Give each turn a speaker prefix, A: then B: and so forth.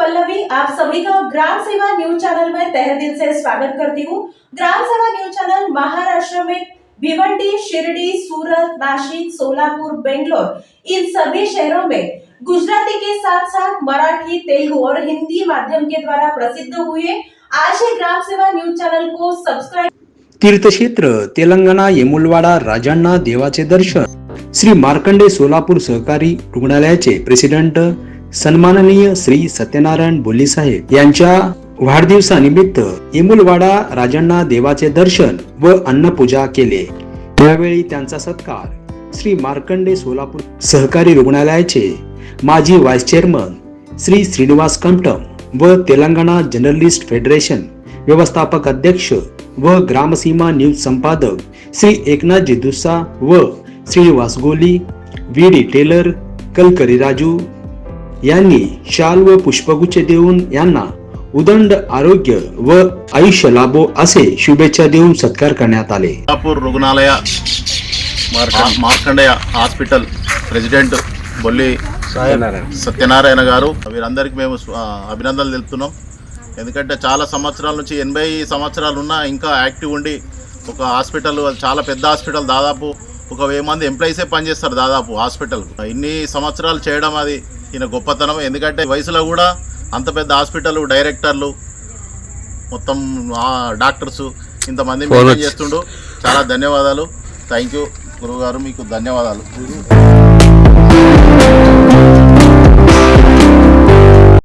A: पल्लवी आप सभी का ग्राम सेवा न्यूज चैनल में तहे दिल से स्वागत करती हूँ। ग्राम सेवा न्यूज चैनल महाराष्ट्र में भिवंडी शिरडी सूरत नासिक सोलापुर बेंगलोर इन सभी शहरों में गुजराती के साथ साथ मराठी तेलुगु और हिंदी माध्यम के द्वारा प्रसिद्ध हुए आज ही ग्राम सेवा न्यूज चैनल को सब्सक्राइब
B: तीर्थक्षेत्र तेलंगणा येमुलवाडा राजांना देवाचे दर्शन श्री मार्कंडे सोलापूर सहकारी रुग्णालयाचे प्रेसिडेंट सन्माननीय श्री सत्यनारायण बोल्ली साहेब यांच्या वाढदिवसानिमित्त इमुलवाडा राजांना देवाचे दर्शन व अन्नपूजा केले. यावेळी त्यांचा सत्कार श्री मार्कंडे सोलापूर सहकारी रुग्णालयाचे माजी व्हाईस चेअरमन श्री श्रीनिवास कमटम व तेलंगणा जर्नलिस्ट फेडरेशन व्यवस्थापक अध्यक्ष व ग्रामसीमा न्यूज संपादक श्री एकनाथ जिदुसा व श्रीनिवास गोली वीडी टेलर कलकरी राजू यांनी शाल व पुष्पगुच्छ देऊन यांना उदंड आरोग्य व आयुष्य लाभो असे शुभेच्छा देऊन सत्कार करण्यात आले
C: కొల్లాపూర్ రుగ్నాలయ మార్క- మార్కండేయ హాస్పిటల్ ప్రెసిడెంట్ బొల్లి సత్యనారాయణ గారు వీరందరికీ మేము ఆ, అభినందనలు తెలుపుతున్నాం ఎందుకంటే చాలా సంవత్సరాల నుంచి ఎనభై సంవత్సరాలు ఉన్నా ఇంకా యాక్టివ్ ఉండి ఒక హాస్పిటల్ అది చాలా పెద్ద హాస్పిటల్ దాదాపు ఒక వెయ్యి మంది ఎంప్లాయీసే పనిచేస్తారు దాదాపు హాస్పిటల్. ఇన్ని సంవత్సరాలు చేయడం అది ఈయన గొప్పతనం. ఎందుకంటే వయసులో కూడా అంత పెద్ద హాస్పిటల్ డైరెక్టర్లు మొత్తం డాక్టర్స్ ఇంతమంది మెయింటైన్ చేస్తుండు. చాలా ధన్యవాదాలు. థ్యాంక్ యూ గురువు గారు మీకు ధన్యవాదాలు.